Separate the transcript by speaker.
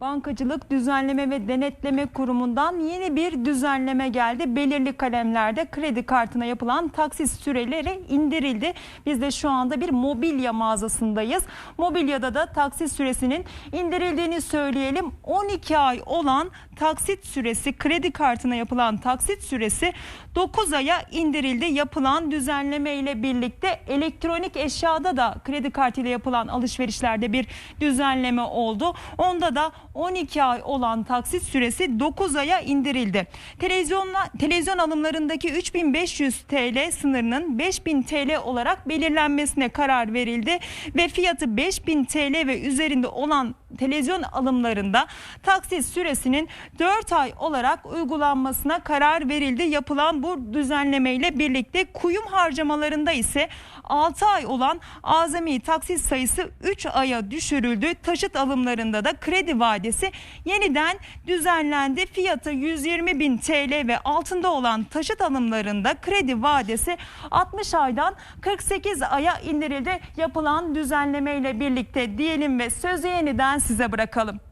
Speaker 1: Bankacılık Düzenleme ve Denetleme Kurumu'ndan yeni bir düzenleme geldi. Belirli kalemlerde kredi kartına yapılan taksit süreleri indirildi. Biz de şu anda bir mobilya mağazasındayız. Mobilyada da taksit süresinin indirildiğini söyleyelim. 12 ay olan taksit süresi, kredi kartına yapılan taksit süresi 9 aya indirildi. Yapılan düzenleme ile birlikte elektronik eşyada da kredi kartıyla yapılan alışverişlerde bir düzenleme oldu. Onda da 12 ay olan taksit süresi 9 aya indirildi. Televizyonla, televizyon alımlarındaki 3500 TL sınırının 5000 TL olarak belirlenmesine karar verildi ve fiyatı 5000 TL ve üzerinde olan televizyon alımlarında taksit süresinin 4 ay olarak uygulanmasına karar verildi. Yapılan bu düzenleme ile birlikte kuyum harcamalarında ise 6 ay olan azami taksit sayısı 3 aya düşürüldü. Taşıt alımlarında da kredi vadesi yeniden düzenlendi. Fiyatı 120 bin TL ve altında olan taşıt alımlarında kredi vadesi 60 aydan 48 aya indirildi. Yapılan düzenleme ile birlikte diyelim ve sözü yeniden size bırakalım.